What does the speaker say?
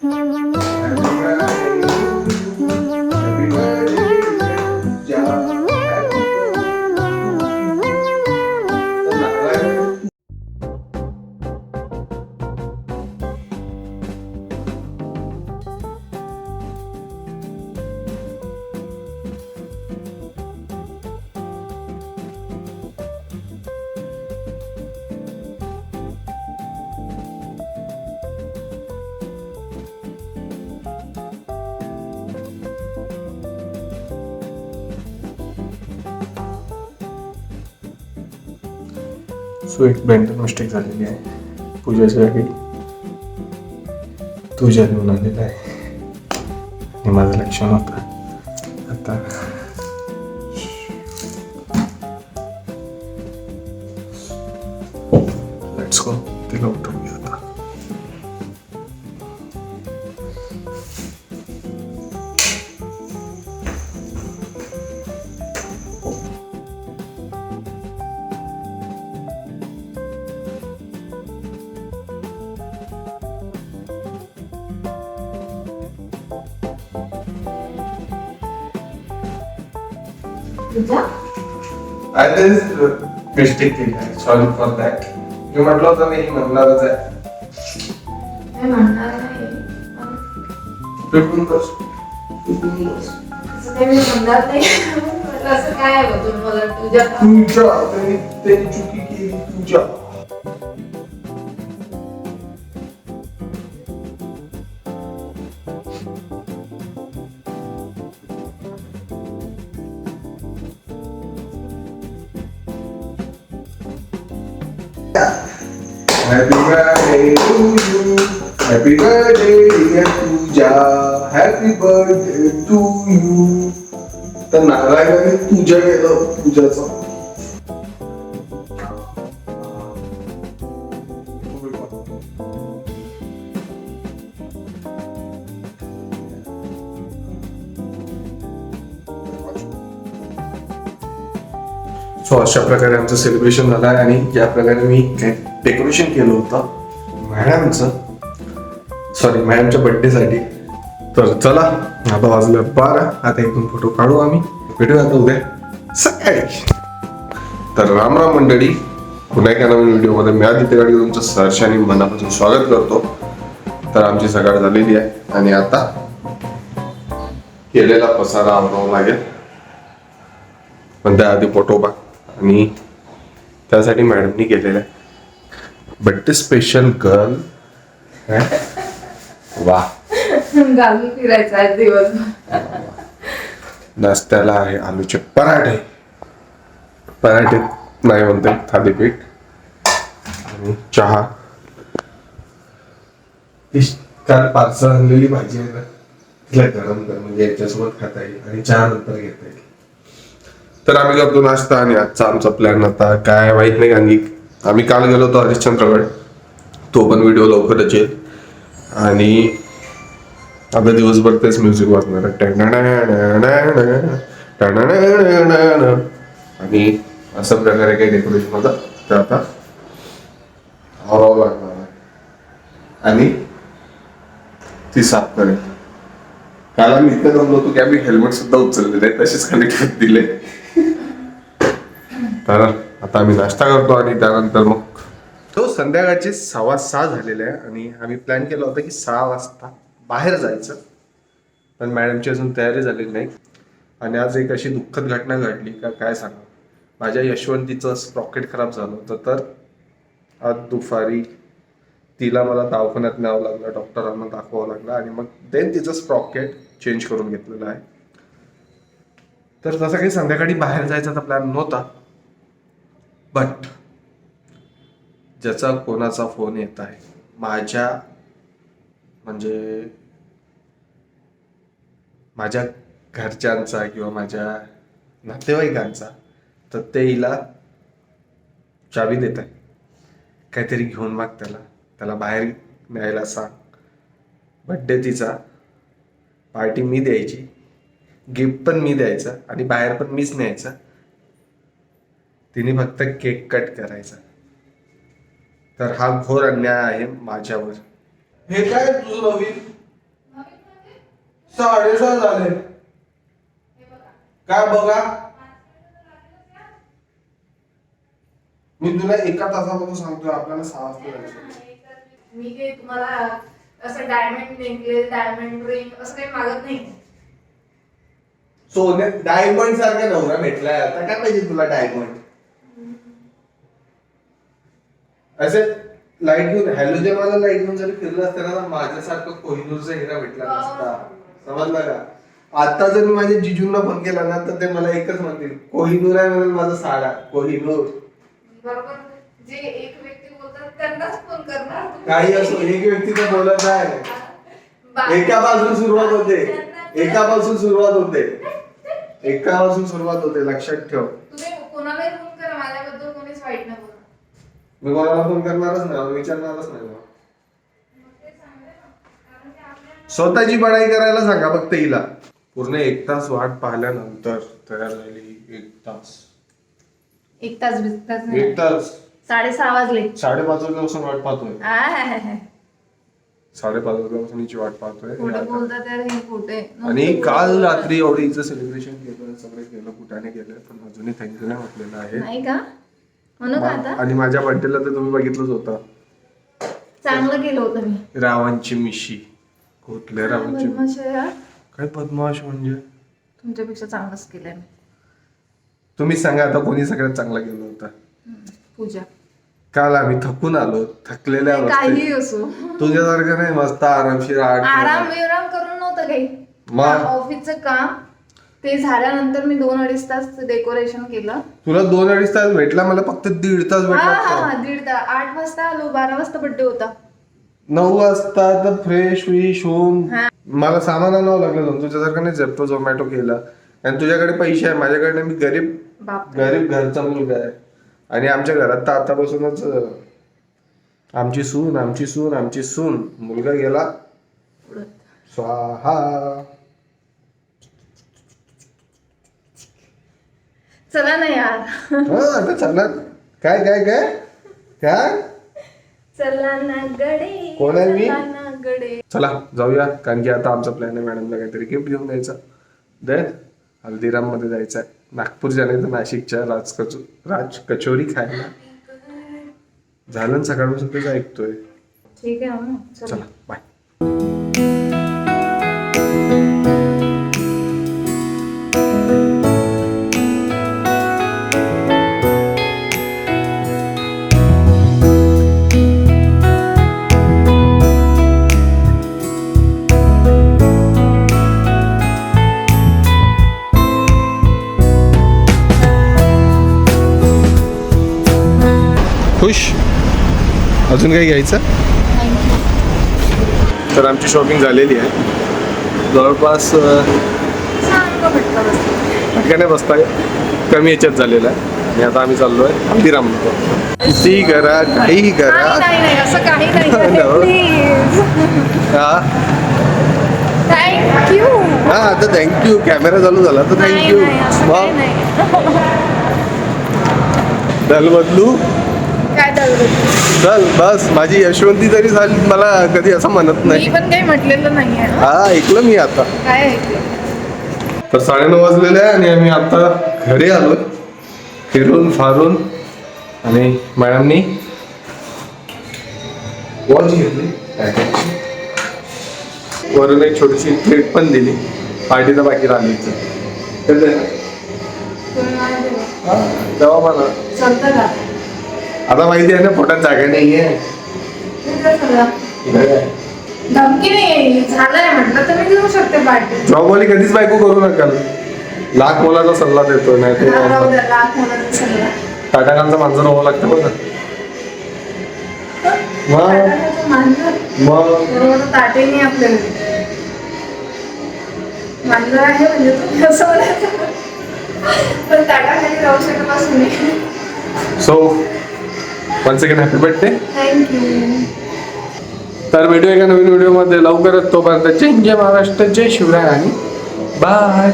喵喵喵。सो एक blender mistake झालेली आहे. पूजाच्या जागी तुझ्या लिहून आलेला आहे. आणि माझं लक्ष नव्हतं. आता लेट्स गो तिला उठवूया. आता तुझा आय मिस्टेक केली आहे सॉरी फॉर दॅट मी म्हटलं होतं मी म्हणणारच आहे. मी म्हणणार नाही पेटून बस. असं काही मी म्हणणार नाही. असं काय आहे बघ मला तुझ्या तुझ्या त्यांनी त्यांनी चुकी केली तुझ्या. Happy birthday to you. Happy birthday dear Pooja. Happy birthday to you. तर नारायणाने पूजा केलं पूजाचं सो अशा प्रकारे आमचं सेलिब्रेशन झालं आहे आणि ज्या प्रकारे मी डेकोरेशन केलं होतं. मॅडमचं. सॉरी मॅडमच्या बर्थडेसाठी तर चला आता वाजलं बारा. आता इथून फोटो काढू आम्ही. भेटूया आता उद्या. सकाळी. तर राम राम मंडळी पुन्हा एका नवीन व्हिडिओमध्ये मी आदित्य गाडी तुमचं सरशाने मनापासून स्वागत करतो. तर आमची सकाळ झालेली आहे. आणि आता केलेला पसारा आवरावा लागेल. पण त्याआधी पोटोबा आणि त्यासाठी मॅडमनी केलेला आहे. बड्डे स्पेशल गर्ल वा घालून फिरायचं आहे दिवसभर. नाश्त्याला आहे आलूचे पराठे. पराठे नाही म्हणते थालीपीठ आणि चहा. ती काल पार्सल आणलेली भाजी आहे ना तिला गरम कर म्हणजे याच्यासोबत खाता येईल आणि चहा नंतर घेता येईल. तर आम्ही करतो नाश्ता आणि आजचा आमचा प्लॅन आता काय माहीत नाही कारण की आम्ही काल गेलो होतो हरिश्चंद्रगड तो पण व्हिडिओ लवकरच येईल आणि आता दिवसभर तेच म्युझिक वाजणार आहे. आणि अशा प्रकारे काही डेकोरेशन होतं ते आता लागणार आहे आणि ती साफ करेल काल आम्ही इतकं जमलो होतो की आम्ही हेल्मेट सुद्धा उचललेले तसेच खाली दिले तर आता आम्ही नाश्ता करतो आणि त्यानंतर मग तो संध्याकाळचे सव्वा सहा झालेले आहे आणि आम्ही प्लॅन केला होता की सहा वाजता बाहेर जायचं. पण मॅडमची अजून तयारी झालेली नाही. आणि आज एक अशी दुःखद घटना घडली का काय सांगा? माझ्या यशवंतीचं स्प्रॉकेट खराब झालं होतं. तर आज दुपारी तिला मला दवाखान्यात न्यावं लागलं डॉक्टरांना दाखवावं लागलं आणि मग देन तिचं स्प्रॉकेट चेंज करून घेतलेलं आहे. तर तसं काही संध्याकाळी बाहेर जायचा प्लॅन नव्हता. बट ज्याचा कोणाचा फोन येत आहे माझ्या म्हणजे माझ्या घरच्यांचा किंवा माझ्या नातेवाईकांचा तर ते हिला चावी देत आहे काहीतरी घेऊन माग त्याला. त्याला बाहेर न्यायला सांग. बड्डे तिचा. पार्टी मी द्यायची. गिफ्ट पण मी द्यायचं आणि बाहेर पण मीच न्यायचं. तिने फक्त केक कट करायचा. तर हा घोर अन्याय आहे माझ्यावर. हे काय तुझं नवीन? साडेसहा झाले. काय बघा? मी तुला एका तासापासून सांगतोय आपल्याला सहा वाजता जायचं मी काही तुम्हाला असं डायमंड नेकलेस डायमंड रिंग असं काही मागत नाही. सोने डायमंड सारखा नवरा भेटलाय आता. काय पाहिजे तुला डायमंड असे लाइट घेऊन हॅलोजन वाला लाइट घेऊन जरी फिरलं असतं ना माझ्यासारखं कोहिनूरचा हिरा भेटला नसता. समजलं का? आता जर मी माझ्या जिजूंना फोन केला ना तर ते मला एकच म्हणतील कोहिनूर आहे म्हणून माझा साडा कोहिनूर. बरोबर. जे एक व्यक्ती बोलतात त्यांनाच फोन करणार तुम्ही. काही असो एक व्यक्ती तर बोलत बाकी- एकापासून सुरुवात होते. त्यांना- एकापासून सुरुवात होते. एकापासून सुरुवात होते लक्षात ठेव. तुम्ही कोणालाही फोन करा माझ्याबद्दल कोणीच वाईट नाही बोलणार मी कोणाला फोन करणारच नाही विचारणारच नाही. स्वतःची बडाई करायला सांगा फक्त हिला. पूर्ण एक तास वाट पाहिल्यानंतर तयार झाली एक तास. एक तास वीस तास एक तास. साडेसहा वाजले. साडेपाच वाजल्यापासून वाट पाहतोय. साडेपाच वाजल्यापासून हिची वाट खोटं पाहतोय हे खोटे आणि काल रात्री एवढं हिचं सेलिब्रेशन केलं सगळं केलं कुठाने केलं पण अजूनही थँक्यू नाही म्हटलेलं आहे. नाही का? म्हणू का आता? आणि माझ्या बर्थडेला तर तुम्ही बघितलंच होतं. चांगलं केलं होतं मी. रावांची मिशी. कुठल्या रावांची बदमाश आहे यार. काय पद्माश म्हणजे? तुमच्यापेक्षा चांगलंच केलंय मी. तुम्ही सांगा आता कोणी सगळ्यात चांगला गेलो होता. हम्म, पूजा. काल आम्ही थकून आलो थकलेल्या काही अवस्थेत. असो. तुझ्यासारखं नाही मस्त आरामशीर आठ आराम विराम करून नव्हतं काही. मग? ऑफिसचं काम ते झाल्यानंतर मी दोन अडीच तास डेकोरेशन केलं. तुला दोन अडीच तास भेटला मला फक्त दीड तास हा भेटला हा. हा दीड तास आठ वाजता आलो बारा वाजता बर्थडे होता. नऊ वाजता तर फ्रेश विश होऊन हा. मला सामान आणावं लागलं होतं. तुझ्यासारखं नाही झेप्टो झोमॅटो केला. आणि तुझ्याकडे पैसे आहे माझ्याकडे मी गरीब बाप गरीब घरचा मुलगा आहे. आणि आमच्या घरात तर आतापासूनच अं, आमची सून आमची सून आमची सून. मुलगा गेला. स्वाहा. चला ना यार. हा आता चला. काय काय काय? काय? चला ना गडे. कोण आहे मी? चला ना गडे. चला जाऊया. कारण की आता आमचा प्लॅन आहे मॅडमला काहीतरी गिफ्ट घेऊन द्यायचा. दे. हल्दीराममध्ये जायचं आहे नागपूरच्या नाही तर नाशिकच्या राज कचो राज कचोरी खायला. झालं ना सकाळपासून तेच ऐकतोय. ठीक आहे ना चला. खुश? अजून काही घ्यायचं? तर आमची शॉपिंग झालेली आहे. जवळपास ठिकाणी बसताय कमी याच्यात झालेला आहे. आणि आता आम्ही चाललोय हल्दीराम किती करा काही करा नाही नाही असं काही No. नाही प्लीज हा. थँक्यू हा आता थँक्यू कॅमेरा चालू झाला तर नाही थँक्यू नाही असं काही मग नाही. दल बदलू चल बस. माझी यशवंती जरी झाली. मला कधी असं म्हणत नाही. पण काही म्हटलेलं नाहीये हा ऐकलं मी आता. काय तर साडेनऊ वाजलेले आहे आणि आम्ही आता घरी आलो. फिरून फारून आणि मॅडमनी वॉच घेतली. वरून एक छोटीशी प्लेट पण दिली. पार्टीचा बाकी राहिली. तेव्हा का आता माहिती आहे ना पोटात जागा नाहीये? धमकी नाही झालंय म्हटलं तर मी देऊ शकते पार्टी. जॉबवाली कधीच बायको करू नका लाख मोलाचा सल्ला देतो नाही राहू तो द्या, लाख मुलाचं सगळं. टाटाकांचं मांजर व्हावं लागतं बघा. मग? मांजर. मग? बरोबर ताटे नाही आपल्या घरी मांजर आहे म्हणजे तुम्ही असं म्हणायचं पण ताटाखाली राहू शकत असं नाही. So one second happy birthday thank you तर भेटूया एका नवीन व्हिडिओमध्ये लवकरच तोपर्यंत जय जय महाराष्ट्र जय शिवराय आणि बाय